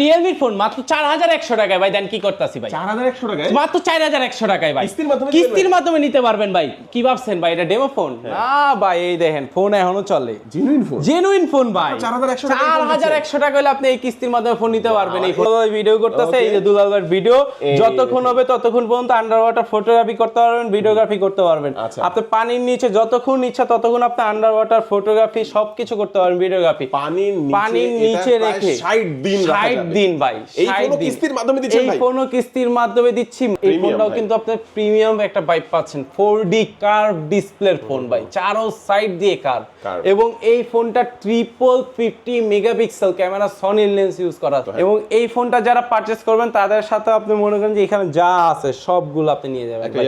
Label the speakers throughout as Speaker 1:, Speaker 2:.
Speaker 1: রিয়েলমির phone মাত্র চার হাজার একশো টাকায় ভাই দেন কি করতেছি ভাই?
Speaker 2: চার হাজার একশো টাকায়?
Speaker 1: মাত্র চার হাজার একশো টাকায় ভাই।
Speaker 2: কিস্তির মাধ্যমে
Speaker 1: কিস্তির
Speaker 2: নিতে
Speaker 1: মাধ্যমে নিতে পারবেন ভাই। কি ভাবছেন ভাই এটা ডেমো ফোন না ভাই এই দেখেন ফোন এখনও চলে।
Speaker 2: জেনুইন ফোন
Speaker 1: জেনুইন ফোন ভাই।
Speaker 2: চার হাজার একশো
Speaker 1: টাকা হলে আপনি এই কিস্তির মাধ্যমে ফোন নিতে পারবেন এই ভিডিও করতেছে এই যে দুলালবার ভিডিও যতক্ষণ হবে ততক্ষণ পর্যন্ত আন্ডার ওয়াটার ফটোগ্রাফি করতে পারবেন ভিডিওগ্রাফি করতে পারবেন।
Speaker 2: আচ্ছা।
Speaker 1: আপনি পানির নিচে যতক্ষণ ইচ্ছা ততক্ষণ আপনি আন্ডার ওয়াটার ফটোগ্রাফি সবকিছু করতে পারবেন ভিডিওগ্রাফি
Speaker 2: পানির
Speaker 1: পানির নিচে রেখে
Speaker 2: 60 দিন রাখা
Speaker 1: 60
Speaker 2: যাবে।
Speaker 1: দিন ভাই
Speaker 2: এই
Speaker 1: 60
Speaker 2: কিস্তির মাধ্যমে দিচ্ছেন
Speaker 1: এই
Speaker 2: ভাই?
Speaker 1: কিস্তির মাধ্যমে দিচ্ছি। এই ফোনটাও কিন্তু আপনি প্রিমিয়াম একটা বাইক পাচ্ছেন। ফোর ডি কার্ভ ডিসপ্লের ফোন ভাই। চারো সাইড দিয়ে কার এবং এই ফোনটা triple fifty megapixel camera Sony lens use করা।
Speaker 2: হ্যাঁ।
Speaker 1: এবং এই ফোনটা যারা পারচেস করবেন তাদের সাথে আপনি মনে করেন যে এখানে যা আছে সবগুলো আপনি নিয়ে যাবেন
Speaker 2: একটা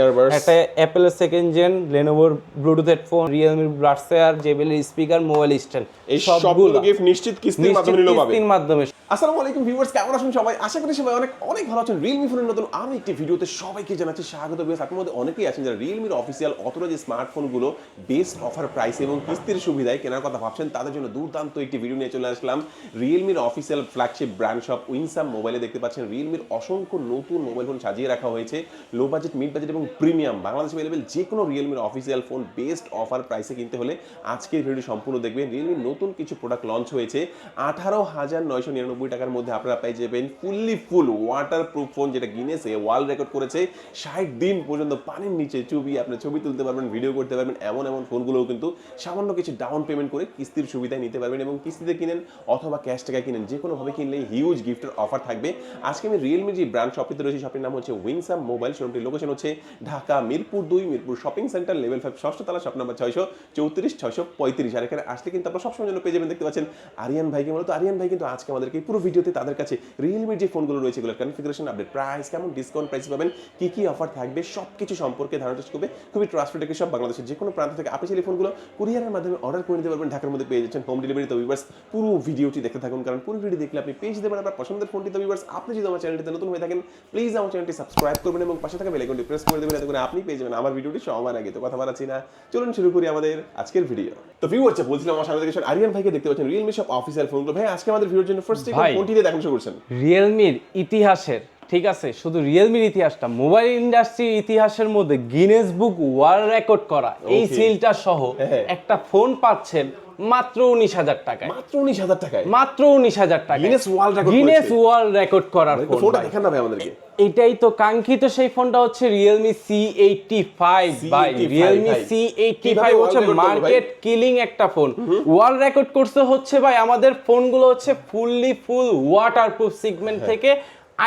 Speaker 1: ভাই। অ্যাপেলের সেকেন্ড জেন লেনোভোর ব্লুটুথ হেডফোন রিয়েলমি ব্লাডসেয়ার জেবেলের স্পিকার মোবাইল স্ট্যান্ড
Speaker 2: এই সবগুলো গিফট নিশ্চিত কিস্তির মাধ্যমে নিলেও পাবে
Speaker 1: কিস্তির মাধ্যমে।
Speaker 2: আসসালামু আলাইকুম ভিউয়ার্স, কেমন আছেন সবাই? আশা করি সবাই অনেক অনেক ভালো আছেন। রিয়েলমি ফোনের নতুন আরও একটি ভিডিওতে সবাইকে জানাচ্ছি স্বাগত ভিউয়ার্স। আপনার মধ্যে অনেকেই আছেন যারা রিয়েলমির অফিসিয়াল অথরাইজ স্মার্টফোনগুলো বেস্ট অফার প্রাইস এবং কিস্তির সুবিধায় কেনার কথা ভাবছেন, তাদের জন্য দুর্দান্ত একটি ভিডিও নিয়ে চলে আসলাম। রিয়েলমির official flagship brand shop Winsome মোবাইলে দেখতে পাচ্ছেন। রিয়েলমির অসংখ্য নতুন মোবাইল ফোন সাজিয়ে রাখা হয়েছে। লো বাজেট মিড বাজেট এবং প্রিমিয়াম বাংলাদেশে অ্যাভেলেবেল যে কোনো রিয়েলমির অফিসিয়াল ফোন বেস্ট অফার প্রাইসে কিনতে হলে আজকের ভিডিও সম্পূর্ণ দেখবেন। রিয়েলমির নতুন কিছু প্রোডাক্ট লঞ্চ হয়েছে। আঠারো হাজার নয়শো নিরানব্বই টাকার মধ্যে আপনারা পেয়ে যাবেন fully full water proof phone যেটা গিনেসে ওয়ার্ল্ড রেকর্ড করেছে। ষাট দিন পর্যন্ত পানির নিচে ছবি আপনি ছবি তুলতে পারবেন ভিডিও করতে পারবেন, এমন এমন ফোনগুলোও কিন্তু সামান্য কিছু ডাউন পেমেন্ট করে কিস্তির সুবিধায় নিতে পারবেন এবং কিস্তিতে কিনেন অথবা ক্যাশ টাকায় কিনেন যে কোনোভাবে কিনলে হিউজ গিফটের অফার থাকবে। আজকে আমি রিয়েলমি যে ব্র্যান্ড শপটিতে রয়েছে শপটির নাম হচ্ছে উইংসাম মোবাইল শোরুমটির লোকেশন হচ্ছে ঢাকা, মিরপুর দুই, Mirpur shopping centre level five ষষ্ঠ তলা শপ নাম্বার ছয়শো চৌত্রিশ, ছয়শো পঁয়ত্রিশ। আর এখানে আসলে কিন্তু আপনারা সবসময় জন্য পেয়ে যাবেন, দেখতে পাচ্ছেন, আরিয়ান ভাইকে মূলত আরিয়ান ভাই, কিন্তু আজকে আমাদেরকে পুরো ভিডিওতে তাদের কাছে রিয়েলমির যে ফোনগুলো রয়েছে, এগুলোর কনফিগারেশন আপডেট প্রাইস কেমন ডিসকাউন্ট প্রাইস পাবেন, কি কি অফার থাকবে সব কিছু সম্পর্কে ধারণা করবে খুবই ট্রাস্টেড সব বাংলাদেশের যে কোনো প্রান্ত থেকে। আপনি চাইলে ফোনগুলো কুরিয়ারের মাধ্যমে অর্ডার করে নিতে পারবেন, ঢাকার মধ্যে পেয়ে যাচ্ছেন হোম ডেলিভারি তো ভিউয়ার্স পুরো ভিডিওটি দেখতে থাকুন, কারণ পুরো ভিডিও দেখলে আপনি পেয়ে পারেন আপনার পছন্দের ফোনটি তো ভিউয়ার্স আপনি যদি আমার চ্যানেলটিতে নতুন হয়ে থাকেন প্লিজ আমার চ্যানেলটি সাবস্ক্রাইব করবেন এবং পাশে থাকা বেল আইকনটি প্রেস করে দেবেন, এতে করে আপনি পেয়ে যাবেন আমার ভিডিওটি সবার আগে। তো কথা বাড়াচ্ছি না, চলুন শুরু করি আমাদের আজকের ভিডিও তো ভিউ ভিউয়ার্স বলছিলাম আমার সামনে দেখেছেন আরিয়ান ভাইকে দেখতে পাচ্ছেন রিয়েলমি সব অফিসিয়াল ফোনগুলো ভাই, আজকে আমাদের ভিডিওর জন্য ফার্স্ট
Speaker 1: ভাই।
Speaker 2: ফোনটি দিয়ে দেখানো শুরু করছেন
Speaker 1: রিয়েলমির ইতিহাসের ঠিক আছে শুধু রিয়েলমির ইতিহাসটা মোবাইল ইন্ডাস্ট্রির ইতিহাসের মধ্যে গিনেস বুক ওয়ার্ল্ড রেকর্ড করা এই. সিলটা সহ
Speaker 2: হ্যাঁ।
Speaker 1: একটা ফোন পাচ্ছেন মাত্র উনিশ হাজার টাকায়।
Speaker 2: মাত্র উনিশ হাজার টাকায়?
Speaker 1: মাত্র উনিশ হাজার টাকা
Speaker 2: Guinness World Record
Speaker 1: Guinness world record করার
Speaker 2: ফোনটা
Speaker 1: ভাই।
Speaker 2: দেখান না ভাই আমাদেরকে।
Speaker 1: এটাই তো কাঙ্ক্ষিত সেই ফোনটা হচ্ছে Realme C eighty five
Speaker 2: C85
Speaker 1: Realme C eighty five হচ্ছে? মার্কেট কিলিং একটা ফোন ওয়ার্ল্ড রেকর্ড করছে হচ্ছে ভাই আমাদের ফোনগুলো হচ্ছে fully full water proof segment. থেকে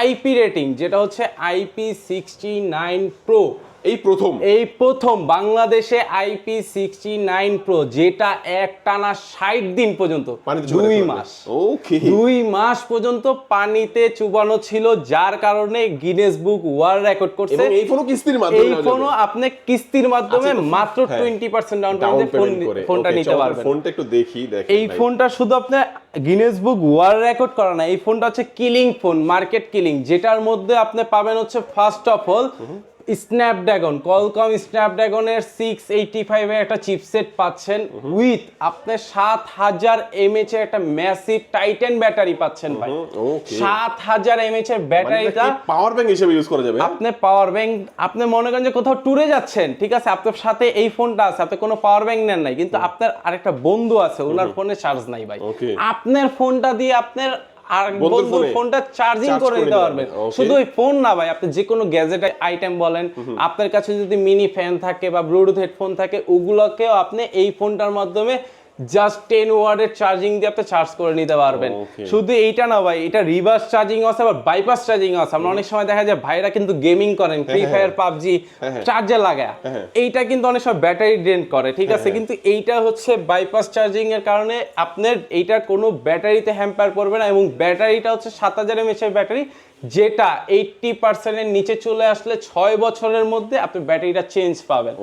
Speaker 1: আইপি রেটিং যেটা হচ্ছে আইপি সিক্সটি নাইন প্রো
Speaker 2: এই প্রথম।
Speaker 1: এই প্রথম বাংলাদেশে আইপি সিক্সটি নাইন প্রো যেটা এক টানা ষাট দিন পর্যন্ত দুই মাস।
Speaker 2: ওকে
Speaker 1: দুই মাস পর্যন্ত পানিতে চুবানো ছিল যার কারণে গিনেস বুক ওয়ার্ল্ড রেকর্ড করছে।
Speaker 2: এই ফোনও কিস্তির মাধ্যমে
Speaker 1: এই ফোনও আপনি কিস্তির মাধ্যমে
Speaker 2: আচ্ছা,
Speaker 1: মাত্র। টোয়েন্টি পার্সেন্ট ডাউন পেমেন্টে ফোনটা নিতে পারবেন।
Speaker 2: ফোনটা একটু দেখি দেখেন
Speaker 1: এই ফোনটা শুধু আপনার গিনেস বুক ওয়ার্ল্ড রেকর্ড করা না এই ফোনটা হচ্ছে কিলিং ফোন মার্কেট কিলিং যেটার মধ্যে আপনি পাবেন হচ্ছে first of all Snapdragon Qualcomm স্ন্যাপড্রাগনের six eighty ফাইভের একটা চিপসেট পাচ্ছেন উইথ আপনি সাত হাজার এমএচ এর একটা ম্যাসিভ টাইটেন ব্যাটারি পাচ্ছেন ভাই। সাত হাজার এমএচ এর ব্যাটারিটা
Speaker 2: পাওয়ার ব্যাংক হিসেবে ইউজ করা যাবে?
Speaker 1: আপনি পাওয়ার ব্যাংক আপনি মনে করেন যে কোথাও ট্যুরে যাচ্ছেন ঠিক আছে? আপনার সাথে এই ফোনটা আছে আপনি কোনো পাওয়ার ব্যাংক নেন নাই কিন্তু আপনার আরেকটা বন্ধু আছে ওনার ফোনে চার্জ নাই ভাই। আপনার ফোনটা দিয়ে আপনার আর
Speaker 2: বন্ধুর
Speaker 1: ফোনটা চার্জিং করে নিতে পারবেন। শুধু ওই ফোন না ভাই আপনি যে কোনো গ্যাজেট আইটেম বলেন আপনার কাছে যদি মিনি ফ্যান থাকে বা ব্লুটুথ হেডফোন থাকে ওগুলোকেও আপনি এই ফোনটার মাধ্যমে জাস্ট টেন ওয়ার্ডের চার্জিং দিয়ে আপনি চার্জ করে নিতে পারবেন। শুধু এইটা না ভাই এটা রিভার্স চার্জিং আছে আবার বাইপাস চার্জিং আছে। আমরা অনেক সময় দেখা যায় ভাইরা কিন্তু গেমিং করেন ফ্রি ফায়ার পাবজি চার্জে লাগায়।
Speaker 2: হ্যাঁ।
Speaker 1: এইটা কিন্তু অনেক সময় ব্যাটারি ড্রেন করে ঠিক আছে? কিন্তু এইটা হচ্ছে বাইপাস চার্জিং এর কারণে আপনার এইটার কোনো ব্যাটারিতে হ্যাম্পার করবে না এবং ব্যাটারিটা হচ্ছে সাত হাজার এমএচের ব্যাটারি যেটা এইটটি পার্সেন্টের নিচে চলে আসলে ছয় বছরের মধ্যে আপনি ব্যাটারিটা চেঞ্জ পাবেন।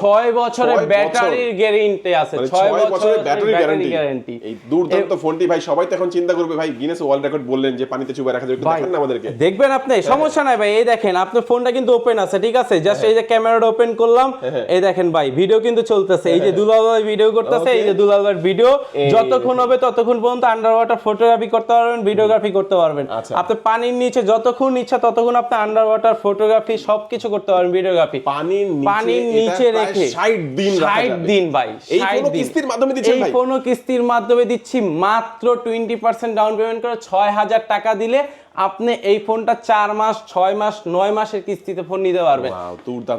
Speaker 1: ছয় বছরের ব্যাটারির গ্যারেন্টি আছে।
Speaker 2: মানে
Speaker 1: ছয়
Speaker 2: বছরের ব্যাটারি গ্যারান্টি
Speaker 1: গ্যারান্টি
Speaker 2: এই দুর্দান্ত ফোনটি ভাই সবাই তো এখন চিন্তা করবে ভাই গিনেস ওয়ার্ল্ড রেকর্ড বললেন যে পানিতে চুবাই রাখা একটু
Speaker 1: ভাই
Speaker 2: না আমাদেরকে।
Speaker 1: দেখবেন আপনি সমস্যা নাই ভাই এই দেখেন আপনার ফোনটা কিন্তু ওপেন আছে ঠিক আছে? জাস্ট এই যে ক্যামেরাটা ওপেন করলাম এই দেখেন ভাই ভিডিও কিন্তু চলতেছে। এই যে দুলাল ভাই ভিডিও করতেছে এই যে দুলাল ভাইয়ের ভিডিও যতক্ষণ হবে ততক্ষণ পর্যন্ত আন্ডার ওয়াটার ফটোগ্রাফি করতে পারবেন ভিডিওগ্রাফি করতে পারবেন।
Speaker 2: আচ্ছা।
Speaker 1: আপনি পানির নিচে যতক্ষণ ইচ্ছা ততক্ষণ আপনি আন্ডার ওয়াটার ফটোগ্রাফি সবকিছু করতে পারবেন ভিডিওগ্রাফি
Speaker 2: পানির নিচে
Speaker 1: পানির নিচে রেখে।
Speaker 2: 60 দিন রাখা
Speaker 1: 60 দিন ভাই
Speaker 2: এই
Speaker 1: 60
Speaker 2: কোনো কিস্তির মাধ্যমে দিচ্ছেন
Speaker 1: এই
Speaker 2: ভাই?
Speaker 1: কোনো কিস্তির মাধ্যমে দিচ্ছি মাত্র টোয়েন্টি পার্সেন্ট ডাউন পেমেন্ট করে ছয় হাজার টাকা দিলে আপনি এই ফোনটা চার মাস ছয় মাস নয় মাসের কিস্তিতে ফোন নিতে পারবেন।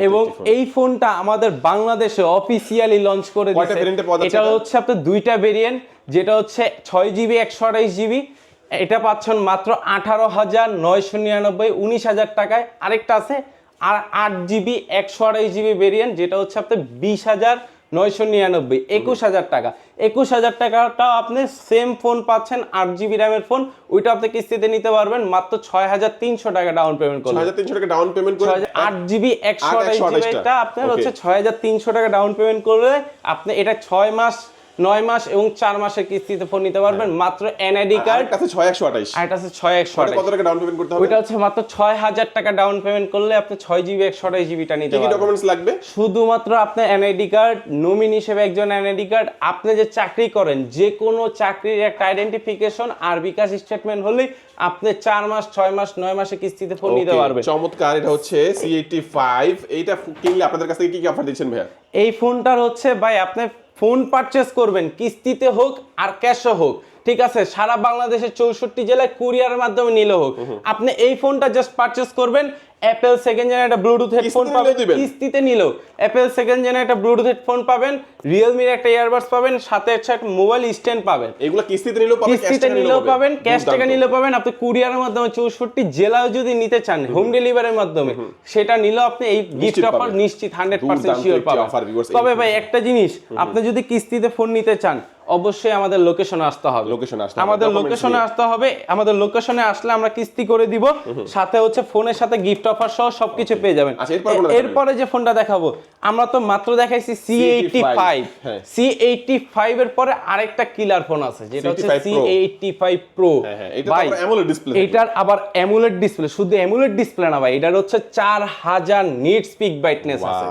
Speaker 1: এবং এই ফোনটা আমাদের বাংলাদেশে অফিসিয়ালি লঞ্চ করে দিয়েছে। এটা? হচ্ছে আপনার দুইটা ভেরিয়েন্ট যেটা হচ্ছে ছয় জিবি একশো আঠাইশ জিবি এটা পাচ্ছেন মাত্র আঠারো হাজার নয়শো নিরানব্বই উনিশ হাজার টাকায়। আরেকটা আছে আর আট জিবি একশো আড়াইশ জিবি ভেরিয়েন্ট যেটা হচ্ছে আপনার বিশ হাজার নয়শো নিরানব্বই একুশ হাজার টাকা। একুশ হাজার টাকাটাও আপনি সেম ফোন পাচ্ছেন আট জিবি র্যামের ফোন ওইটা আপনি কিস্তিতে নিতে পারবেন মাত্র ছয় হাজার তিনশো টাকা ডাউন পেমেন্ট করলে।
Speaker 2: 6300 টাকা ডাউন পেমেন্ট করে
Speaker 1: আট জিবি একশো
Speaker 2: একশো আঠাইশটা।
Speaker 1: জিবিটা আপনার হচ্ছে ছয় হাজার তিনশো টাকা ডাউন পেমেন্ট করলে আপনি এটা ছয় মাস নয় মাস এবং চার মাসের কিস্তিতে ফোন নিতে পারবেন। মাত্র এনআইডি
Speaker 2: আর
Speaker 1: কার্ড
Speaker 2: কাছে 6128
Speaker 1: আর এটা হচ্ছে ছয় একশো
Speaker 2: কত
Speaker 1: আঠাইশ
Speaker 2: কত টাকা ডাউন পেমেন্ট করতে হবে?
Speaker 1: ওইটা হচ্ছে মাত্র ছয় হাজার টাকা ডাউন পেমেন্ট করলে আপনি ছয় জিবি একশো আঠাইশ জিবিটা নিতে পারবেন।
Speaker 2: ডকুমেন্টস লাগবে?
Speaker 1: শুধুমাত্র আপনার এনআইডি কার্ড নমিনি হিসেবে একজন এনআইডি কার্ড আপনি যে চাকরি করেন যে কোনো চাকরির একটা আইডেন্টিফিকেশন আর বিকাশ স্টেটমেন্ট হলেই আপনি চার মাস ছয় মাস নয় মাসে কিস্তিতে ফোন নিতে পারবেন।
Speaker 2: চমৎকার এটা হচ্ছে C85 এইটা কিনলে আপনাদের কাছ থেকে কি কি অফার দিচ্ছেন ভাইয়া?
Speaker 1: এই ফোনটার হচ্ছে ভাই আপনি ফোন পারচেস করবেন কিস্তিতে হোক আর ক্যাশও হোক। ঠিক আছে সারা বাংলাদেশের চৌষট্টি জেলায় কুরিয়ারের মাধ্যমে নিলে হোক। আপনি এই ফোনটা জাস্ট পারচেস করবেন অ্যাপেল সেকেন্ড জেনারেট একটা ব্লুটুথ হেডফোন পাবেন? কিস্তিতে নিলেও অ্যাপেল সেকেন্ড জেনারেট একটা ব্লুটুথ হেডফোন পাবেন রিয়েলমির একটা ইয়ারবাডস পাবেন সাথে হচ্ছে একটা মোবাইল স্ট্যান্ড পাবেন।
Speaker 2: এগুলো কিস্তিতে নিলেও পাবেন
Speaker 1: কিস্তিতে নিলেও পাবেন। ক্যাশ টাকা। নিলেও পাবেন। আপনি কুরিয়ারের মাধ্যমে চৌষট্টি জেলাও যদি নিতে চান হোম ডেলিভারির মাধ্যমে সেটা নিলেও আপনি এই গিফট অফার নিশ্চিত হান্ড্রেড পার্সেন্ট শিওর পাবেন। তবে ভাই একটা জিনিস আপনি যদি কিস্তিতে ফোন নিতে চান অবশ্যই আমাদের লোকেশনে আসতে হবে।
Speaker 2: Location আসতে হবে,
Speaker 1: আমাদের লোকেশনে আসতে হবে আমাদের লোকেশনে আসলে আমরা কিস্তি করে দিব সাথে হচ্ছে ফোনের সাথে গিফট অফার সহ সবকিছু পেয়ে যাবেন।
Speaker 2: আচ্ছা, এরপর
Speaker 1: যে ফোনটা দেখাবো আমরা তো মাত্র দেখাইছি C eighty five. C eighty five এর পরে আরেকটা কিলার ফোন আছে যেটা হচ্ছে
Speaker 2: C85
Speaker 1: C
Speaker 2: Pro।
Speaker 1: Eighty five pro
Speaker 2: AMOLED
Speaker 1: এটার আবার অ্যামুলেট ডিসপ্লে শুধু অ্যামুলেট ডিসপ্লে না ভাই এটার হচ্ছে চার হাজার নিট স্পিক ব্রাইটনেস আছে।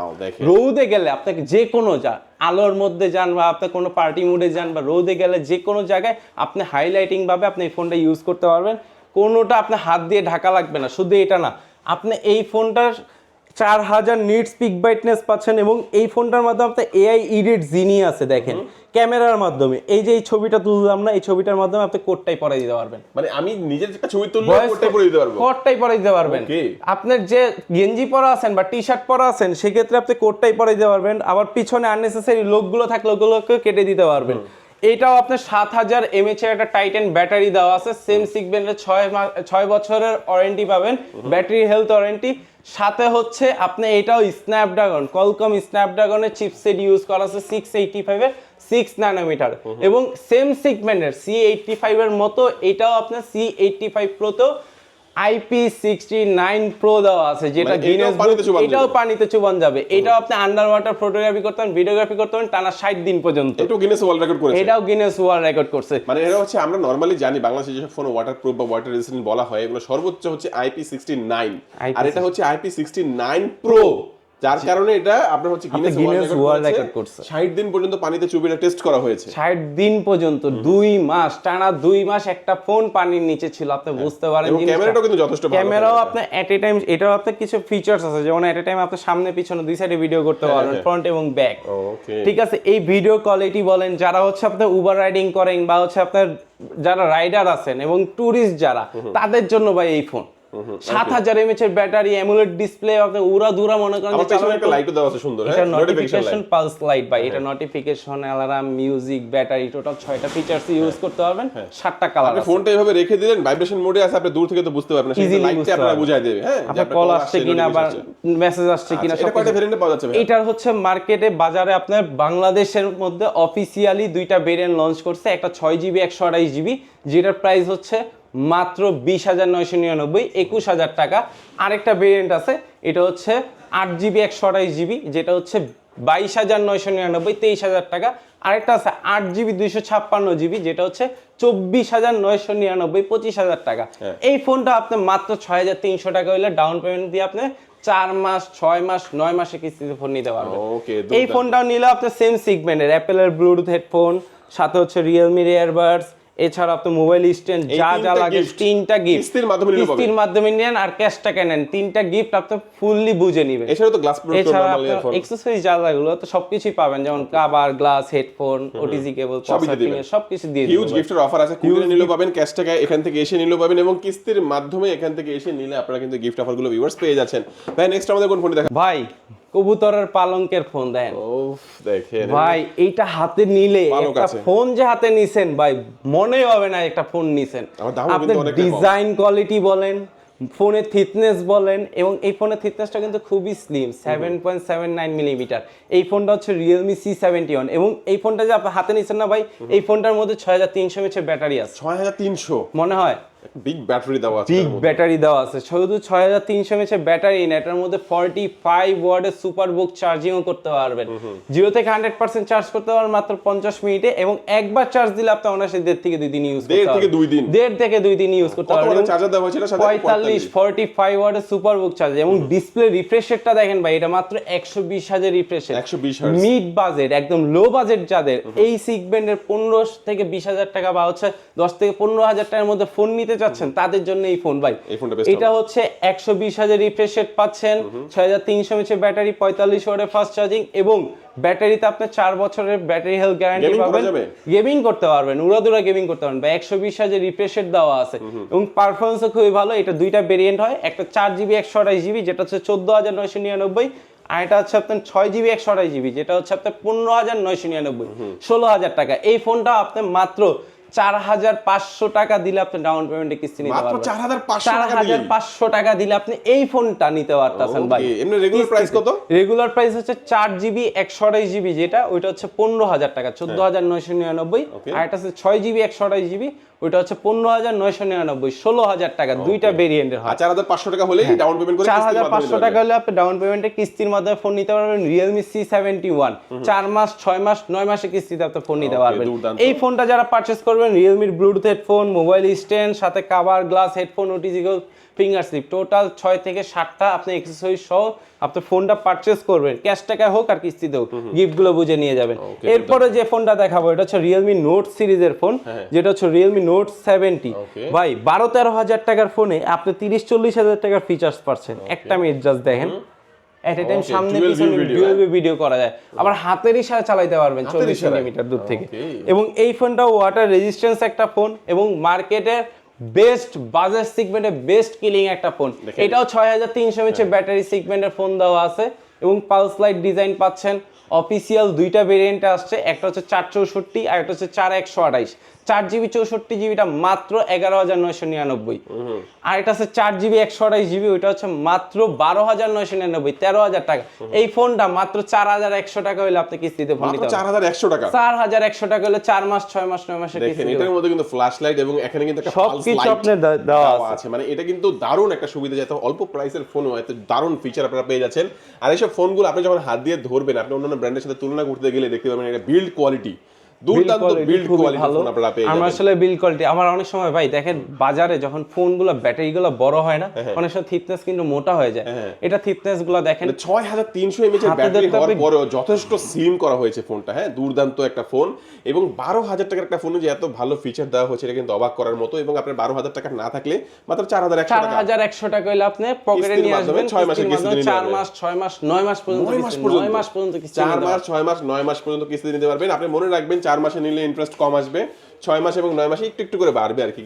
Speaker 1: রোদে গেলে আপনাকে যে কোনো যা আলোর মধ্যে যান বা আপনি কোনো পার্টি মুডে যান বা রোদে গেলে যে কোনো জায়গায় আপনি হাইলাইটিংভাবে আপনি এই ফোনটা ইউজ করতে পারবেন। কোনোটা আপনি হাত দিয়ে ঢাকা লাগবে না, শুধু এটা না। আপনি এই ফোনটার চার হাজার নিট স্পিক ব্রাইটনেস পাচ্ছেন এবং এই ফোনটার মাধ্যমে আপনার এআই ইডিট জিনি আছে দেখেন। ক্যামেরার মাধ্যমে। এই যে এই ছবিটা তুললাম না এই ছবিটার মাধ্যমে আপনি কোডটাই পরে দিতে পারবেন।
Speaker 2: মানে আমি নিজের একটা ছবি তুললে
Speaker 1: Voice
Speaker 2: কোডটা দিতে পারব।
Speaker 1: কোডটাই পরে দিতে পারবেন। আপনার যে গেঞ্জি পরা আছেন বা টি শার্ট পরা আছেন সেক্ষেত্রে আপনি কোডটাই পরে দিতে পারবেন। আবার পিছনে আননেসেসারি লোকগুলো থাকলে ওগুলোকে কেটে দিতে পারবেন। এটাও আপনার সাত হাজার এমএচ এর একটা টাইটেন ব্যাটারি দেওয়া আছে। সেম সিগমেন্টের ছয় ছয় বছরের ওয়ারেন্টি পাবেন। ব্যাটারি হেলথ ওয়ারেন্টি সাথে হচ্ছে আপনি এটাও স্ন্যাপড্রাগন কলকম স্ন্যাপড্রাগনের চিপসেট ইউজ করা আছে সিক্স এইটি ফাইভের সিক্স ন্যানোমিটার এবং সেম সিগমেন্টের সি এইটটি ফাইভের মতো এটাও আপনার সি এইটটি ফাইভ প্রোতেও আইপি সিক্সটি নাইন প্রো দেওয়া আছে যেটা
Speaker 2: মানে
Speaker 1: গিনেস
Speaker 2: এটাও পানিতে চুবান
Speaker 1: এটাও
Speaker 2: যাবে।
Speaker 1: পানিতে চুবান যাবে। এটাও আপনি আন্ডার ওয়াটার ফটোগ্রাফি করতেন ভিডিওগ্রাফি করতেন টানা ষাট দিন পর্যন্ত।
Speaker 2: এটাও গিনেস ওয়ার্ল্ড রেকর্ড করেছে।
Speaker 1: এটাও গিনেস ওয়ার্ল্ড রেকর্ড করছে।
Speaker 2: মানে এটা হচ্ছে আমরা নর্মালি জানি বাংলাদেশে যেসব ফোন ওয়াটার প্রুফ বা ওয়াটার রেজিস্ট্যান্ট বলা হয় এগুলো সর্বোচ্চ হচ্ছে আইপি সিক্সটি নাইন আর এটা হচ্ছে আইপি সিক্সটি নাইন প্রো যার কারণে এটা আপনার হচ্ছে গিনেস ওয়ার্ল্ড রেকর্ড
Speaker 1: করছে।
Speaker 2: ষাট দিন পর্যন্ত পানিতে চুবিটা টেস্ট করা হয়েছে।
Speaker 1: ষাট দিন পর্যন্ত দুই মাস টানা দুই মাস একটা ফোন পানির নিচে ছিল আপনি বুঝতে পারেন
Speaker 2: এবং ক্যামেরাটাও কিন্তু যথেষ্ট ভালো
Speaker 1: ক্যামেরাও
Speaker 2: ক্যামেরা।
Speaker 1: আপনার এট এ টাইম এটাও আপনার কিছু ফিচার্স আছে যেমন এট এ টাইম আপনি সামনে পিছনে দুই সাইডে ভিডিও করতে পারবেন
Speaker 2: হ্যাঁ।
Speaker 1: ফ্রন্ট এবং ব্যাক ঠিক আছে এই ভিডিও কোয়ালিটি বলেন যারা হচ্ছে আপনার উবার রাইডিং করেন বা হচ্ছে আপনার যারা রাইডার আছেন এবং ট্যুরিস্ট যারা তাদের জন্য ভাই এই ফোন সাত হাজার এমএচ এর ব্যাটারি অ্যামুলেট ডিসপ্লে আপনি উড়া দুরা মনে করেন
Speaker 2: লাইটও দেওয়া আছে সুন্দর
Speaker 1: এটা
Speaker 2: হ্যাঁ? নোটিফিকেশন
Speaker 1: পালস লাইট ভাই এটা notification alarm music battery total ছয়টা ফিচার্স ইউজ করতে পারবেন সাতটা কালার
Speaker 2: আপনি ফোনটা এভাবে রেখে দিলেন ভাইব্রেশন মোডে আছে আপনি দূর থেকে তো বুঝতে পারবেন
Speaker 1: Easily
Speaker 2: লাইটটা আপনারা। বুঝাই দেবে হ্যাঁ?
Speaker 1: আপনার কল আসছে কিনা বা মেসেজ আসছে। কিনা
Speaker 2: আচ্ছা,
Speaker 1: সব
Speaker 2: এটা কয়টা ভেরিয়েন্টে পাওয়া যাচ্ছে
Speaker 1: এটার হচ্ছে মার্কেটে বাজারে আপনার বাংলাদেশের মধ্যে অফিসিয়ালি দুইটা ভেরিয়েন্ট লঞ্চ করছে একটা ছয় জিবি একশো আঠাইশ জিবি যেটার প্রাইস হচ্ছে মাত্র বিশ হাজার নয়শো নিরানব্বই একুশ হাজার টাকা। আরেকটা ভেরিয়েন্ট আছে এটা হচ্ছে আট জিবি একশো আঠাইশ জিবি যেটা হচ্ছে বাইশ হাজার নয়শো নিরানব্বই তেইশ হাজার টাকা। আরেকটা আছে আট জিবি দুইশো ছাপ্পান্ন জিবি যেটা হচ্ছে চব্বিশ হাজার নয়শো নিরানব্বই পঁচিশ হাজার টাকা।
Speaker 2: হ্যাঁ।
Speaker 1: এই ফোনটা আপনি মাত্র ছয় হাজার তিনশো টাকা হইলে ডাউন পেমেন্ট দিয়ে আপনি চার মাস ছয় মাস নয় মাসে কিস্তিতে ফোন নিতে পারবেন।
Speaker 2: ওকে
Speaker 1: এই ফোনটাও নিলে আপনার সেম সিগমেন্টের অ্যাপেলের ব্লুটুথ হেডফোন সাথে হচ্ছে রিয়েলমির ইয়ারবাডস এছাড়া আপনার মোবাইল স্ট্যান্ড যা যা লাগে তিনটা গিফট
Speaker 2: কিস্তির মাধ্যমে নিলে পাবেন।
Speaker 1: কিস্তির মাধ্যমে নেন আর ক্যাশ টাকা নেন। তিনটা গিফট আপনি ফুললি বুঝে নেবেন।
Speaker 2: এছাড়া তো গ্লাস প্রোডাক্ট
Speaker 1: এছাড়া এক্সেসরিজ যা লাগল তো সবকিছুই পাবেন যেমন কাবার গ্লাস হেডফোন ওটিজি কেবল
Speaker 2: সবই দিয়ে দিবেন।
Speaker 1: সবকিছু দিয়ে
Speaker 2: হিউজ গিফটের অফার আছে। কুরিয়ারে নিলেও পাবেন ক্যাশ টাকা এখান থেকে এসে নিলেও পাবেন এবং কিস্তির মাধ্যমে এখান থেকে এসে নিলে আপনারা কিন্তু গিফট অফারগুলো ভিউয়ার্স পেয়ে যাচ্ছেন। ভাই নেক্সট আমাদের কোন ফোনটি দেখা
Speaker 1: ভাই কবুতরের পালঙ্কের ফোন দেন।
Speaker 2: দেখেন।
Speaker 1: ভাই এইটা হাতে নিলে একটা ফোন যে হাতে নিছেন ভাই মনে হবে না একটা ফোন নিছেন।
Speaker 2: আমার দামও
Speaker 1: আপনি
Speaker 2: কিন্তু অনেকটা কম।
Speaker 1: ডিজাইন কোয়ালিটি বলেন ফোনের থিকনেস বলেন এবং এই ফোনের থিকনেসটা কিন্তু খুবই slim seven point seven nine millimetre এই ফোনটা হচ্ছে রিয়েলমি সি সেভেন্টি ওয়ান এবং এই ফোনটা যে আপনি হাতে নিচ্ছেন না ভাই এই ফোনটার মধ্যে ছয় হাজার তিনশো এমএচের ব্যাটারি আছে।
Speaker 2: ছয় হাজার তিনশো।
Speaker 1: মনে হয়?
Speaker 2: বিগ ব্যাটারি দেওয়া আছে
Speaker 1: বিগ ব্যাটারি দেওয়া আছে। শুধু ছয় হাজার তিনশো ব্যাটারি না এটার মধ্যে ফর্টি ফাইভ ওয়ার্ডের সুপার বুক চার্জিংও করতে পারবেন। জিরো থেকে হান্ড্রেড পার্সেন্ট চার্জ করতে পারবেন মাত্র পঞ্চাশ মিনিটে এবং একবার চার্জ দিলে আপনি অনায়াসে দেড় থেকে দুই দিন ইউজ
Speaker 2: দেড় থেকে দুই দিন।
Speaker 1: দেড় থেকে দুই দিন ইউজ করতে পারবেন।
Speaker 2: চার্জার দেওয়া হয়েছে
Speaker 1: পঁয়তাল্লিশ ফর্টি ফাইভ ওয়ার্ডের সুপার বুক চার্জ এবং ডিসপ্লে রিফ্রেশ রেটটা দেখেন ভাই এটা মাত্র একশো বিশ হাজার রিফ্রেশ
Speaker 2: 120 hertz।
Speaker 1: মিড বাজেট একদম লো বাজেট যাদের এই সিগমেন্টের পনেরো থেকে বিশ হাজার টাকা বা হচ্ছে দশ থেকে পনেরো হাজার টাকার মধ্যে ফোন নিতে চাচ্ছেন তাদের জন্য এই ফোন ভাই। এটা হচ্ছে একশো বিশ হাজার রিফ্রেশ রেট পাচ্ছেন ছয় হাজার তিনশো এমএচের ব্যাটারি পঁয়তাল্লিশ ওয়ার্ডের ফাস্ট চার্জিং এবং ব্যাটারিতে আপনি চার বছরের ব্যাটারি হেলথ গ্যারান্টি পাবেন। গেমিং করতে পারবেন উড়াদুরা গেমিং করতে পারবেন। বা একশো বিশ হাজার রিফ্রেশ রেট দেওয়া আছে। এবং পারফরমেন্সও খুবই ভালো এটা দুইটা ভেরিয়েন্ট হয়। একটা চার জিবি একশো আঠাশ জিবি যেটা হচ্ছে চোদ্দ হাজার নয়শো নিরানব্বই আর এটা হচ্ছে আপনার ছয় জিবি একশো আঠাশ জিবি যেটা হচ্ছে আপনার পনেরো হাজার নয়শো নিরানব্বই ষোলো হাজার টাকা। এই ফোনটা আপনি মাত্র চার হাজার পাঁচশো টাকা দিলে আপনি ডাউন পেমেন্টে কিস্তি নিতে
Speaker 2: মাত্র
Speaker 1: পারবেন
Speaker 2: 4500
Speaker 1: চার
Speaker 2: টাকা
Speaker 1: হাজার? পাঁচশো টাকা দিলে আপনি এই ফোনটা নিতে পারতেছেন ভাই
Speaker 2: এমনি রেগুলার প্রাইস কত?
Speaker 1: রেগুলার প্রাইস হচ্ছে চার জিবি একশো আঠাশ জিবি যেটা ওইটা হচ্ছে পনেরো হাজার টাকা চোদ্দ হাজার নয়শো নিরানব্বই. আর এটা হচ্ছে ছয় জিবি একশো আঠাশ জিবি ওইটা হচ্ছে পনেরো হাজার নয়শো নিরানব্বই ষোলো হাজার টাকা দুইটা ভেরিয়েন্টের হয়।
Speaker 2: চার হাজার পাঁচশো টাকা হলেই ডাউন পেমেন্ট করে
Speaker 1: চার হাজার পাঁচশো টাকা হলে আপনি ডাউন পেমেন্টে কিস্তির মাধ্যমে ফোন নিতে পারবেন রিয়েলমি সি সেভেন্টি ওয়ান চার মাস ছয় মাস নয় মাসে কিস্তিতে আপনি ফোন নিতে পারবেন। এই ফোনটা যারা পারচেস করবেন রিয়েলমির ব্লুটুথ হেডফোন মোবাইল স্ট্যান্ড সাথে cover glass headphone OTG cable finger slip total ছয় থেকে সাতটা আপনি এক্সেসরিজ সহ আপনি ফোনটা পারচেস করবেন। ক্যাশ টাকায় হোক আর কিস্তিতে হোক গিফটগুলো বুঝে নিয়ে যাবেন। এরপরে যে ফোনটা দেখাবো এটা হচ্ছে রিয়েলমি নোট সিরিজের ফোন। যেটা হচ্ছে রিয়েলমি নোট সেভেন্টি ভাই বারো তেরো হাজার টাকার ফোনে আপনি তিরিশ চল্লিশ হাজার টাকার ফিচার্স পাচ্ছেন। একটা মিনিট জাস্ট দেখেন। এট এ টাইম সামনে পিছনে ডুয়েল? ভিডিও করা যায়। আবার হাতের ইশারা চালাইতে পারবেন চল্লিশ? সেন্টিমিটার দূর থেকে। এবং এই ফোনটা ওয়াটার রেজিস্ট্যান্স একটা ফোন এবং মার্কেটের বেস্ট বাজার সিগমেন্টের বেস্ট কিলিং একটা ফোন এটাও ছয় হাজার তিনশো ব্যাটারি সিগমেন্টের ফোন দেওয়া আছে এবং পালস লাইট ডিজাইন পাচ্ছেন। অফিসিয়াল দুইটা ভেরিয়েন্টে আসছে একটা হচ্ছে চার চৌষট্টি আর একটা হচ্ছে চার একশো আঠাইশ। চার জিবি চৌষট্টি জিবিটা মাত্র এগারো হাজার নয়শো নিরানব্বই। আর এটা হচ্ছে চার জিবি একশো আঠাইশ জিবি ওইটা হচ্ছে মাত্র বারো হাজার নয়শো নিরানব্বই তেরো হাজার টাকা। এই ফোনটা মাত্র চার হাজার একশো টাকা হলে আপনি কিস্তিতে ফোন নিতে
Speaker 2: চার হাজার একশো টাকা?
Speaker 1: চার হাজার একশো টাকা হলে চার মাস ছয় মাস নয় মাসে
Speaker 2: দেখেন
Speaker 1: কিস্তি
Speaker 2: এটার মধ্যে কিন্তু ফ্ল্যাশ লাইট এবং এখানে কিন্তু
Speaker 1: সবকিছু
Speaker 2: light
Speaker 1: আপনার দেওয়া আছে।
Speaker 2: মানে এটা কিন্তু দারুণ একটা সুবিধা যাতে অল্প প্রাইসের ফোন হয়। এত দারুণ ফিচার আপনারা পেয়ে যাচ্ছেন। আর এইসব ফোনগুলো আপনি যখন হাত দিয়ে ধরবেন আপনি অন্যান্য ব্র্যান্ডের সাথে তুলনা করতে গেলে দেখতে পাবেন এটা বিল্ড কোয়ালিটি দুর্দান্ত বিল্ড কোয়ালিটি ফোন আপনারা পেয়ে
Speaker 1: আমার আসলে বিল কোয়ালিটি আমার অনেক সময় ভাই দেখেন বাজারে যখন ফোনগুলো ব্যাটারিগুলো বড় হয় না অনেক সময় থিকনেস কিন্তু মোটা হয়ে যায়।
Speaker 2: হ্যাঁ।
Speaker 1: এটা থিকনেসগুলো দেখেন
Speaker 2: মানে এর ব্যাটারি হওয়ার পরেও যথেষ্ট স্লিম করা হয়েছে ফোনটা হ্যাঁ? দুর্দান্ত একটা ফোন এবং বারো হাজার টাকার একটা ফোনে যে এত ভালো ফিচার দেওয়া হয়েছে এটা কিন্তু অবাক করার মতো। এবং আপনার বারো হাজার টাকা না থাকলে মাত্র চার হাজার
Speaker 1: চার
Speaker 2: টাকা
Speaker 1: আপনি পকেটে নিয়ে আসবেন
Speaker 2: মাসের কিস্তি নিতে
Speaker 1: মাস মাস মাস পর্যন্ত
Speaker 2: মাস পর্যন্ত।
Speaker 1: মাস
Speaker 2: মাস মাস পর্যন্ত কিস্তি নিতে পারবেন। আপনি মনে রাখবেন চার মাসে নিলে ইন্টারেস্ট কম আসবে। ছয় মাস এবং নয় মাসে একটু একটু করে বাড়বে আর কি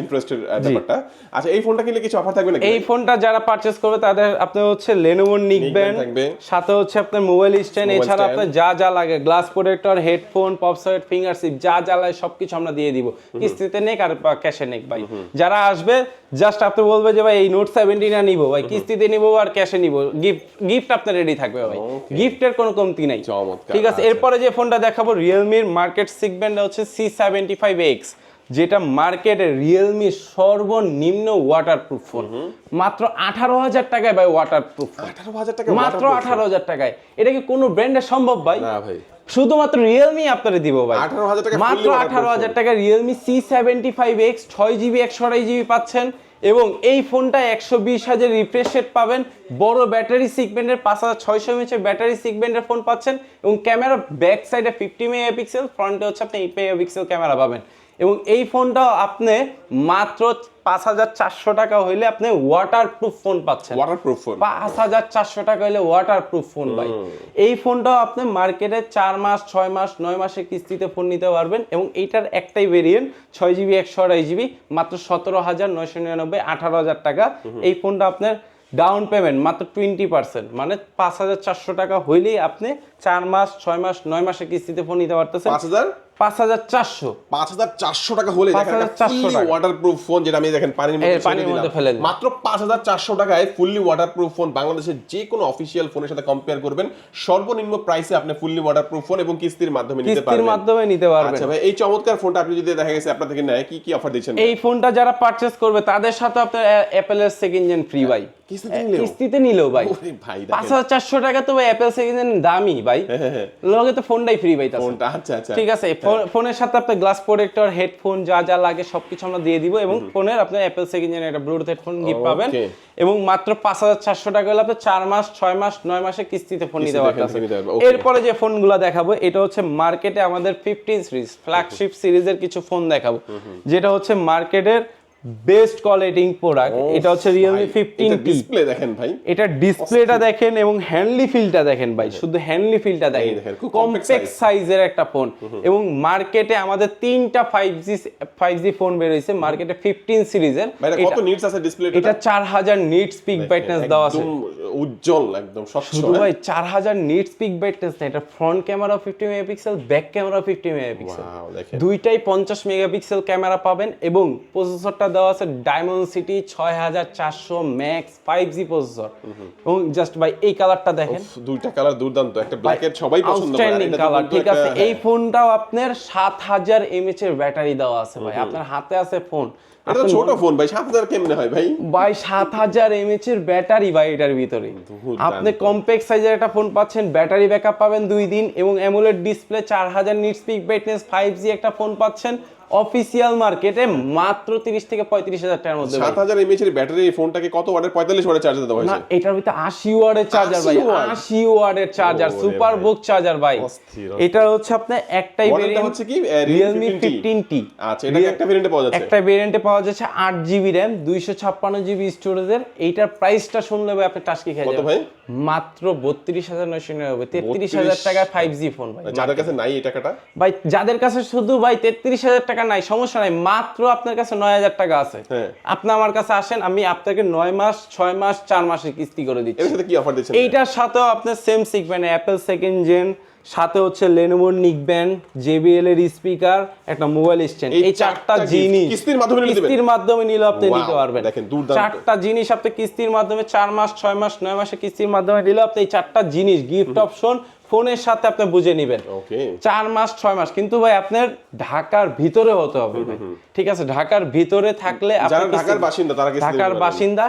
Speaker 2: ইন্টারেস্টের ব্যাপারটা। আচ্ছা এই ফোনটা কিনলে কিছু অফার থাকবে নাকি?
Speaker 1: এই ফোনটা যারা পারচেজ করবে তাদের আপনি হচ্ছে লেনোভোর নিকবেন সাথে হচ্ছে আপনার মোবাইল স্ট্যান্ড এছাড়া আপনার যা যা লাগে glass protector headphone pop socket finger slip যা যা লাগে সবকিছু আমরা দিয়ে দিব। কিস্তিতে নেক আর ক্যাশে নেক ভাই। যারা আসবে জাস্ট আপনি বলবে যে ভাই এই নোট সেভেন্টি না নিবো। ভাই কিস্তিতে নিবো আর ক্যাশে নিবো। গিফট গিফট আপনার রেডি থাকবে ভাই. গিফটের কোনো কমতি নাই। ঠিক আছে?
Speaker 2: আচ্ছা।
Speaker 1: এরপরে যে ফোনটা দেখাবো রিয়েলমির মার্কেট সিগমেন্ট হচ্ছে সি সেভেন্টি ফাইভ এক্স যেটা মার্কেটে রিয়েলমি সর্বনিম্ন ওয়াটারপ্রুফ ফোন মাত্র আঠারো হাজার টাকায় ভাই ওয়াটারপ্রুফ
Speaker 2: আঠারো হাজার টাকা
Speaker 1: মাত্র আঠারো হাজার টাকায়। এটা কি কোনো ব্র্যান্ডে সম্ভব ভাই?
Speaker 2: না ভাই।
Speaker 1: শুধুমাত্র রিয়েলমি আপনারা দিব ভাই।
Speaker 2: 18,000 টাকা
Speaker 1: মাত্র আঠারো হাজার টাকা Realme C seventy five X ছয় জিবি একশো আড়াই জিবি পাচ্ছেন। এবং এই ফোনটা একশো বিশ হাজার রিফ্রেশ রেট পাবেন। বড় ব্যাটারি সিগমেন্টের পাঁচ হাজার ছয়শো এমএচের ব্যাটারি সিগমেন্টের ফোন পাচ্ছেন এবং ক্যামেরা ব্যাক সাইডে ফিফটি মেগা পিক্সেল ফ্রন্টে হচ্ছে আপনি এইট মেগা পিক্সেল ক্যামেরা পাবেন। এবং এই ফোনটাও আপনি মাত্র পাঁচ হাজার চারশো টাকা হইলে আপনি ওয়াটার প্রুফ ফোন পাচ্ছেন।
Speaker 2: ওয়াটারপ্রুফ ফোন
Speaker 1: পাঁচ হাজার চারশো টাকা হলে ওয়াটার প্রুফ ফোন ভাই এই ফোনটাও আপনি মার্কেটে চার মাস ছয় মাস নয় মাসের কিস্তিতে ফোন নিতে পারবেন এবং এইটার একটাই ভেরিয়েন্ট ছয় জিবি একশো আড়াই জিবি মাত্র সতেরো হাজার নয়শো নিরানব্বই আঠারো হাজার টাকা। এই ফোনটা আপনার ডাউন পেমেন্ট মাত্র টোয়েন্টি পার্সেন্ট মানে পাঁচ হাজার চারশো টাকা হইলেই আপনি চার মাস ছয় মাস নয় মাসের কিস্তিতে ফোন নিতে পারতেছেন।
Speaker 2: পাঁচ হাজার?
Speaker 1: পাঁচ হাজার চারশো।
Speaker 2: পাঁচ হাজার চারশো টাকা হলে দেখেন
Speaker 1: 5,400 টাকা।
Speaker 2: ওয়াটারপ্রুফ ফোন যেটা আমি দেখেন পানির মধ্যে
Speaker 1: পানির মধ্যে
Speaker 2: দিলাম।
Speaker 1: ফেলে
Speaker 2: মাত্র পাঁচ হাজার চারশো টাকায় ফুললি ওয়াটারপ্রুফ ফোন বাংলাদেশের যে কোনো অফিসিয়াল ফোনের সাথে কম্পেয়ার করবেন। সর্বনিম্ন প্রাইসে আপনি ফুললি ওয়াটারপ্রুফ ফোন এবং কিস্তির মাধ্যমে নিতে
Speaker 1: কিস্তির মাধ্যমে নিতে পারবেন।
Speaker 2: আচ্ছা ভাই এই চমৎকার ফোনটা আপনি যদি দেখা গেছে আপনার থেকে নেয় কি কি অফার দিচ্ছেন
Speaker 1: এই ফোনটা যারা পারচেস করবে তাদের সাথে আপনার অ্যাপেলের সেকেন্ড জেন ফ্রি ভাই।
Speaker 2: কিস্তিতে নিলেও?
Speaker 1: ভাই। পাঁচ হাজার চারশো টাকা তো ভাই অ্যাপেল সেকেন্ড জেন দামি ভাই। লগে তো ফোনটাই ফ্রি ভাই
Speaker 2: ফোনটা আচ্ছা আচ্ছা।
Speaker 1: ঠিক আছে ফোনের সাথে আপনার গ্লাস প্রোটেক্টর হেডফোন যা যা লাগে সবকিছু আমরা দিয়ে দিব এবং ফোনের আপনার অ্যাপেল সেকেন্ড জেন একটা ব্লুটুথ হেডফোন গিফট পাবেন এবং মাত্র পাঁচ হাজার চারশো টাকা হলে আপনি চার মাস ছয় মাস নয় মাসে কিস্তিতে ফোন নিতে
Speaker 2: কিস্তিতে এখান
Speaker 1: পারতেছেন।
Speaker 2: থেকে নিতে পারবে, okay.
Speaker 1: এরপরে যে ফোনগুলো দেখাবো এটা হচ্ছে মার্কেটে আমাদের ফিফটিন সিরিজ ফ্ল্যাগশিপ সিরিজের কিছু ফোন দেখাবো। যেটা হচ্ছে মার্কেটের বেস্ট কোয়ালিটিং প্রোডাক্ট। এটা হচ্ছে রিয়েলমি ফিফটিন
Speaker 2: ডিসপ্লে দেখেন ভাই।
Speaker 1: এটা ডিসপ্লেটা দেখেন এবং হ্যান্ডলি ফিলটা দেখেন ভাই। শুধু হ্যান্ডলি ফিলটা দেখেন।
Speaker 2: compact
Speaker 1: সাইজের একটা ফোন এবং মার্কেটে আমাদের তিনটা five G five G phone বের হয়েছে মার্কেটে ফিফটিন সিরিজের
Speaker 2: কত নিটস আছে ডিসপ্লে
Speaker 1: এটা চার হাজার নিটস পিক ব্রাইটনেস দেওয়া আছে।
Speaker 2: উজ্জ্বল একদম
Speaker 1: শুধু ভাই চার হাজার নিট স্পিক ব্রাইটনেস না এটা front camera fifty megapixel back camera fifty megapixel দুইটাই পঞ্চাশ মেগাপিক্সেল ক্যামেরা পাবেন এবং প্রসেসরটা দেওয়া আছে ডায়মন্ড সিটি ছয় হাজার চারশো ম্যাক্স ফাইভ জি প্রসেসর এবং জাস্ট ভাই এই কালারটা দেখেন।
Speaker 2: দুইটা কালার দুর্দান্ত একটা ব্ল্যাক এর সবাই পছন্দ করে
Speaker 1: কালার ঠিক আছে? এই ফোনটাও আপনার সাত হাজার এমএচ এর ব্যাটারি দেওয়া আছে ভাই। আপনার হাতে আছে ফোন
Speaker 2: এটা ছোট ফোন ভাই সাত হাজার কেমনে হয় ভাই?
Speaker 1: ভাই সাত হাজার এমএচ এর ব্যাটারি ভাই এটার ভিতরে। আপনি কমপ্যাক্ট সাইজের একটা ফোন পাচ্ছেন ব্যাটারি ব্যাকআপ পাবেন দুই দিন এবং অ্যামোলেড ডিসপ্লে চার হাজার nit peak brightness five G একটা ফোন পাচ্ছেন। অফিসিয়াল মার্কেটে মাত্র তিরিশ থেকে পঁয়ত্রিশ হাজার টাকার মধ্যে ভাই।
Speaker 2: সাত হাজার এমএচ এর ব্যাটারি এই ফোনটাকে কত ওয়াটের পঁয়তাল্লিশ ওয়াটের চার্জ দেওয়া
Speaker 1: না এটার ভিতরে আশি ওয়ার্ডের চার্জার ভাই
Speaker 2: 80 ওয়াট?
Speaker 1: আশি ওয়ার্ডের চার্জার সুপার বুক চার্জার ভাই এটা হচ্ছে আপনার একটাই ভেরিয়েন্ট
Speaker 2: হচ্ছে কি,
Speaker 1: রিয়েলমি
Speaker 2: 15T?
Speaker 1: ফিফটিন টি
Speaker 2: আচ্ছা এটা একটা ভেরিয়েন্টে পাওয়া যাচ্ছে
Speaker 1: একটা ভেরিয়েন্টে পাওয়া যাচ্ছে আট জিবি র্যাম দুইশো ছাপ্পান্ন জিবি স্টোরেজের এইটার প্রাইসটা শুনলে ভাই আপনি টাস্কি খেয়ে যাবেন কত
Speaker 2: ভাই?
Speaker 1: মাত্র বত্রিশ হাজার নয়শো নিরানব্বই। তেত্রিশ হাজার টাকায় ফাইভ জি ফোন ভাই
Speaker 2: যাদের কাছে নাই এই টাকাটা?
Speaker 1: ভাই যাদের কাছে শুধু ভাই তেত্রিশ হাজার টাকা নাই সমস্যা নাই মাত্র আপনার কাছে নয় হাজার টাকা আছে।
Speaker 2: হ্যাঁ।
Speaker 1: আপনি আমার কাছে আসেন আমি আপনাকে নয় মাস ছয় মাস চার মাসের কিস্তি করে দিচ্ছি।
Speaker 2: এর সাথে কি অফার দিচ্ছেন
Speaker 1: এইটার সাথেও আপনার সেম শিখবেন অ্যাপেল সেকেন্ড জেন সাথে হচ্ছে লেনোভোর নিকব্যান্ড জেবিএল এর স্পিকার একটা মোবাইল স্ট্যান্ড
Speaker 2: এই
Speaker 1: চারটা জিনিস
Speaker 2: কিস্তির মাধ্যমে?
Speaker 1: কিস্তির মাধ্যমে নিলে আপনি নিতে পারবেন
Speaker 2: দেখেন।
Speaker 1: চারটা জিনিস আপনি কিস্তির মাধ্যমে চার মাস ছয় মাস নয় মাসে কিস্তির মাধ্যমে নিলে আপনি এই চারটা জিনিস গিফট অপশন ফোনের সাথে আপনি বুঝে নেবেন। চার মাস ছয় মাস। কিন্তু ভাই আপনার ঢাকার ভিতরে হতে হবে ঠিক আছে ঢাকার ভিতরে থাকলে
Speaker 2: ঢাকার বাসিন্দা তারা
Speaker 1: ঢাকার বাসিন্দা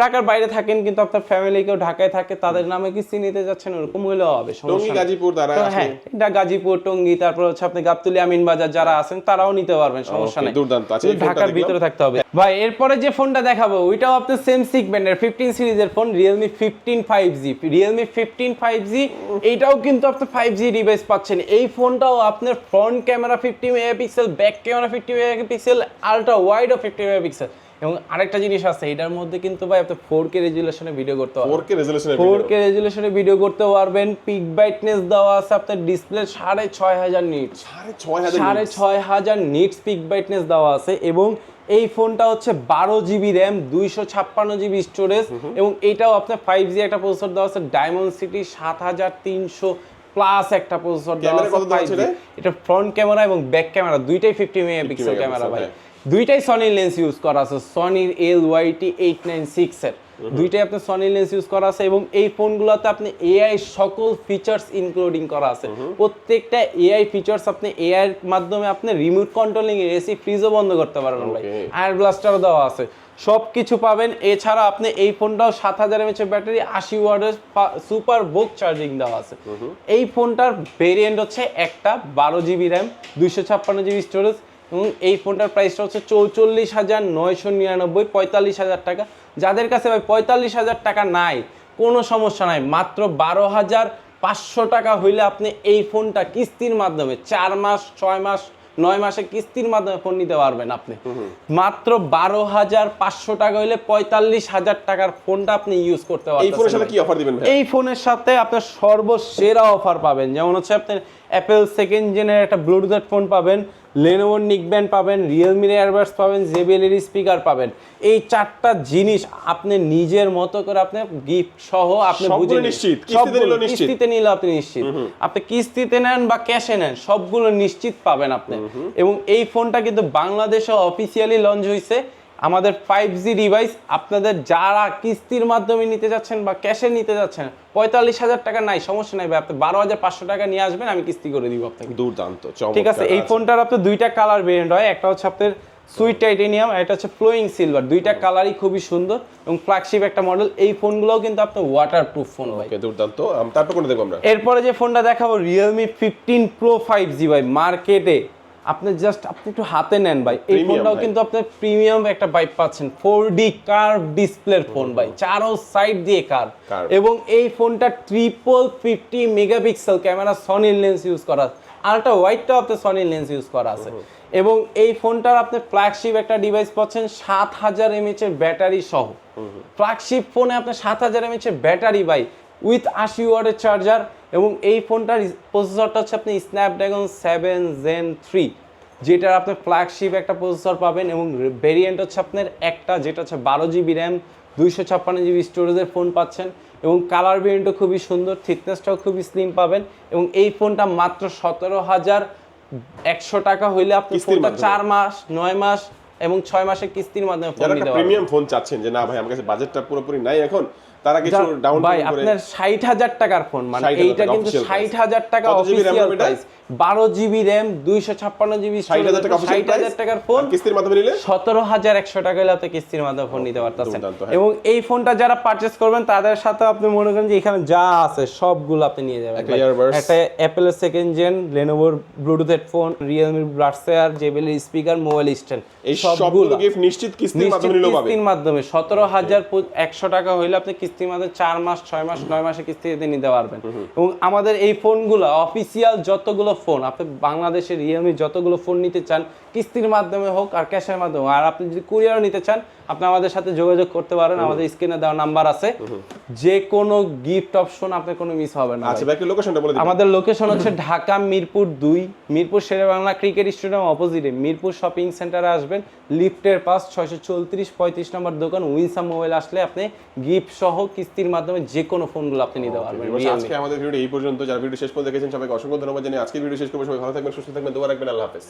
Speaker 1: ঢাকার বাইরে থাকেন কিন্তু আপনার ফ্যামিলি কেউ ঢাকায় থাকে তাদের নামে কিস্তি নিতে যাচ্ছেন ওরকম হলেও হবে
Speaker 2: গাজীপুর তারা
Speaker 1: হ্যাঁ এটা গাজীপুর টঙ্গী তারপর হচ্ছে আপনি গাবতলি আমিন বাজার যারা আছেন তারাও নিতে পারবেন সমস্যা নেই।
Speaker 2: দুর্দান্ত। আচ্ছা,
Speaker 1: শুধু
Speaker 2: ফোনটা
Speaker 1: ঢাকার ভিতরে থাকতে হবে। ভাই এরপরে যে ফোনটা দেখাবো ওইটাও আপনার সেম সিগমেন্টের ফিফটিন সিরিজের phone Realme fifteen five G Realme fifteen five G এইটাও কিন্তু আপনি ফাইভ জি ডিভাইস পাচ্ছেন। এই ফোনটাও আপনার front camera fifty megapixel back camera fifty megapixel ultra wide fifty megapixel এবং আরেকটা জিনিস আছে এটার মধ্যে কিন্তু ভাই আপনি ফোর কে রেজুলেশনে ভিডিও করতে পারবেন।
Speaker 2: 4K রেজোলিউশনের
Speaker 1: ফোর কে রেজুলেশনে ভিডিও করতে পারবেন। পিক ব্রাইটনেস দেওয়া আছে আপনার ডিসপ্লে সাড়ে ছয় হাজার নিট
Speaker 2: সাড়ে ছয় হাজার
Speaker 1: সাড়ে ছয় হাজার নিট পিক ব্রাইটনেস দেওয়া আছে এবং এই ফোনটা হচ্ছে বারো জিবি র্যাম দুইশো ছাপ্পান্ন জিবি স্টোরেজ এবং এটাও আপনার ফাইভ জি একটা প্রসেসর দেওয়া আছে ডায়মন্ড সিটি সাত হাজার তিনশো প্লাস একটা প্রসেসর দেওয়া আছে
Speaker 2: ফাইভ দেওয়া
Speaker 1: 5G
Speaker 2: আছে রে?
Speaker 1: এটা ফ্রন্ট ক্যামেরা এবং ব্যাক ক্যামেরা দুইটাই ফিফটি মেগাপিক্সেল
Speaker 2: পিক্সেল
Speaker 1: ক্যামেরা ভাই। দুইটাই সনির লেন্স ইউজ করা আছে সনির L Y T eight nine six এর দুইটাই আপনার সনি লেন্স ইউজ করা আছে এবং এই ফোনগুলোতে আপনি এআই সকল ফিচার্স ইনক্লুডিং করা আছে। প্রত্যেকটা এআই ফিচার্স আপনি এআই এর মাধ্যমে আপনি রিমোট কন্ট্রোলিং এসি ফ্রিজও বন্ধ করতে পারবেন ভাই. আয়ার ব্লাস্টারও দেওয়া আছে। সব কিছু পাবেন। এছাড়া আপনি এই ফোনটাও সাত হাজার এমএচ ব্যাটারি আশি ওয়ার্ডের সুপার বুক চার্জিং দেওয়া আছে। এই ফোনটার ভেরিয়েন্ট হচ্ছে একটা বারো জিবি র্যাম দুইশো ছাপ্পান্ন জিবি স্টোরেজ এবং এই ফোনটার প্রাইসটা হচ্ছে চৌচল্লিশ হাজার নয়শো নিরানব্বই পঁয়তাল্লিশ হাজার টাকা। যাদের কাছে ভাই পঁয়তাল্লিশ হাজার টাকা নাই কোনো সমস্যা নাই মাত্র বারো হাজার পাঁচশো টাকা হইলে আপনি এই ফোনটা কিস্তির মাধ্যমে চার মাস ছয় মাস নয় মাসে কিস্তির মাধ্যমে ফোন নিতে পারবেন আপনি। মাত্র বারো হাজার পাঁচশো টাকা হইলে পঁয়তাল্লিশ হাজার টাকার ফোনটা আপনি ইউজ করতে
Speaker 2: এই ফোনের সাথে কি অফার দিবেন
Speaker 1: এই ফোনের সাথে আপনার সর্বসেরা অফার পাবেন। যেমন হচ্ছে আপনার অ্যাপেল সেকেন্ড জেনের একটা ব্লুটুথ ফোন পাবেন। লেনোভোর নিকব্যান্ড পাবেন রিয়েলমির এয়ারবাস পাবেন জেবিএলের স্পিকার পাবেন। এই চারটা জিনিস আপনি নিজের মতো করে আপনি গিফট সহ আপনি বুঝে
Speaker 2: নিশ্চিত। কিস্তিতে
Speaker 1: নিলে আপনি নিশ্চিত। আপনি কিস্তিতে নেন বা ক্যাশে নেন সবগুলো নিশ্চিত পাবেন আপনি। এবং এই ফোনটা কিন্তু বাংলাদেশে অফিসিয়ালি লঞ্চ হয়েছে আমাদের ফাইভ জি ডিভাইস আপনাদের যারা কিস্তির মাধ্যমে নিতে যাচ্ছেন বা ক্যাশে নিতে যাচ্ছেন পঁয়তাল্লিশ হাজার টাকা নাই সমস্যা নাই ভাই। আপনি বারো হাজার পাঁচশো টাকা নিয়ে আসবেন আমি কিস্তি করে দিব আপনাকে।
Speaker 2: দুর্দান্ত
Speaker 1: ঠিক আছে এই ফোনটার আপনার দুইটা কালার ভেরিয়েন্ট হয়। একটা হচ্ছে আপনার সুইট টাইটেনিয়াম এটা হচ্ছে ফ্লোয়িং সিলভার দুইটা কালারই খুবই সুন্দর এবং ফ্ল্যাগশিপ একটা মডেল এই ফোনগুলোও কিন্তু আপনার ওয়াটার প্রুফ ফোন ভাই
Speaker 2: দুর্দান্ত। তারপর কোনটা দেখব আমরা?
Speaker 1: এরপরে যে ফোনটা দেখাবো Realme fifteen pro five G ভাই। মার্কেটে আপনি জাস্ট আপনি একটু হাতে নেন ভাই। এই ফোনটাও কিন্তু আপনি প্রিমিয়াম একটা বাইক পাচ্ছেন। ফোর ডি কার্ভ ডিসপ্লের ফোন ভাই। চারো সাইড দিয়ে কার্ভ
Speaker 2: Curve।
Speaker 1: এবং এই ফোনটা triple fifty megapixel camera Sony lens use করা আলট্রা ওয়াইডটাও আপনার সনি লেন্স ইউজ করা আছে। এবং এই ফোনটার আপনি ফ্ল্যাগশিপ একটা ডিভাইস পাচ্ছেন সাত হাজার এমএচ এর ব্যাটারি সহ। ফ্ল্যাগশিপ ফোনে আপনার সাত হাজার এমএচ এর ব্যাটারি ভাই। উইথ আশি ওয়ার্ডের চার্জার এবং এই ফোনটার প্রসেসরটা হচ্ছে আপনি স্ন্যাপড্রাগন সেভেন জেন থ্রি যেটার আপনি ফ্ল্যাগশিপ একটা প্রসেসর পাবেন এবং ভেরিয়েন্ট হচ্ছে আপনার একটা যেটা হচ্ছে বারো জিবি র্যাম দুইশো ছাপ্পান্ন জিবি স্টোরেজের ফোন পাচ্ছেন এবং কালার ভেরিয়েন্টও খুবই সুন্দর থিকনেসটাও খুবই স্লিম পাবেন এবং এই ফোনটা মাত্র সতেরো হাজার একশো টাকা হইলে আপনি ফোনটা চার মাস নয় মাস এবং ছয় মাসের কিস্তির মাধ্যমে ফোন নিতে পারবেন।
Speaker 2: প্রিমিয়াম ফোন চাচ্ছেন যে না ভাই আমার কাছে বাজেটটা পুরোপুরি নাই এখন তারা কিছু ডাউন
Speaker 1: ভাই আপনার ষাট হাজার টাকার ফোন মানে এইটা কিন্তু
Speaker 2: official
Speaker 1: ষাট
Speaker 2: price।
Speaker 1: হাজার টাকা
Speaker 2: কত
Speaker 1: অফিসিয়াল প্রাইস বারো জিবি জিবি
Speaker 2: টাকা
Speaker 1: টাকার ফোন
Speaker 2: কিস্তির মাধ্যমে নিলে?
Speaker 1: সতেরো হাজার একশো টাকা হলে আপনি কিস্তির মাধ্যমে ফোন নিতে পারতেছেন।
Speaker 2: হ্যাঁ।
Speaker 1: এবং এই ফোনটা যারা পারচেস করবেন তাদের সাথে আপনি মনে করেন যে এখানে যা আছে সবগুলো আপনি নিয়ে যাবেন।
Speaker 2: একটা।
Speaker 1: অ্যাপেলের সেকেন্ড জেন লেনোভোর ব্লুটুথ হেডফোন রিয়েলমি ব্লাডসেয়ার জেবেলের স্পিকার মোবাইল স্ট্যান্ড
Speaker 2: এই সবগুলো। গিফট নিশ্চিত কিস্তির মাধ্যমে নিলেও পাবে
Speaker 1: কিস্তির মাধ্যমে সতেরো হাজার একশো টাকা হইলে আপনি কিস্তির মাধ্যমে চার মাস ছয় মাস নয় মাসে কিস্তিতে নিতে পারবেন। এবং আমাদের এই ফোনগুলো অফিসিয়াল যতগুলো ফোন আপনি বাংলাদেশের রিয়েলমি যতগুলো ফোন নিতে চান কিস্তির মাধ্যমে হোক আর ক্যাশের মাধ্যমে আর আপনি যদি কুরিয়ারও নিতে চান আপনি আমাদের সাথে যোগাযোগ করতে পারেন। আমাদের স্ক্রিনে দেওয়া নাম্বার আছে। যে কোনো গিফট অপশন আপনার কোনো মিস হবে না।
Speaker 2: আচ্ছা একটু লোকেশনটা বলে
Speaker 1: আমাদের লোকেশন হচ্ছে ঢাকা মিরপুর দুই মিরপুর শেরে বাংলা ক্রিকেট স্টেডিয়াম অপোজিটে মিরপুর শপিং সেন্টারে আসবেন। লিফটের পাস ছয়শো চৌত্রিশ পঁয়ত্রিশ নম্বর দোকান। উইনসাম মোবাইল আসলে আপনি গিফট সহ কিস্তির মাধ্যমে যে কোনো ফোনগুলো আপনি নিতে পারবেন
Speaker 2: আজকে আমাদের ভিডিও এই পর্যন্ত। যারা ভিডিও শেষ করে দেখেছেন সবাইকে অসংখ্য ধন্যবাদ জানিয়ে আজকে ভিডিও শেষ করব। সবাই ভালো থাকবেন সুস্থ থাকবেন দোয়া রাখবেন আল্লাহ হাফেজ।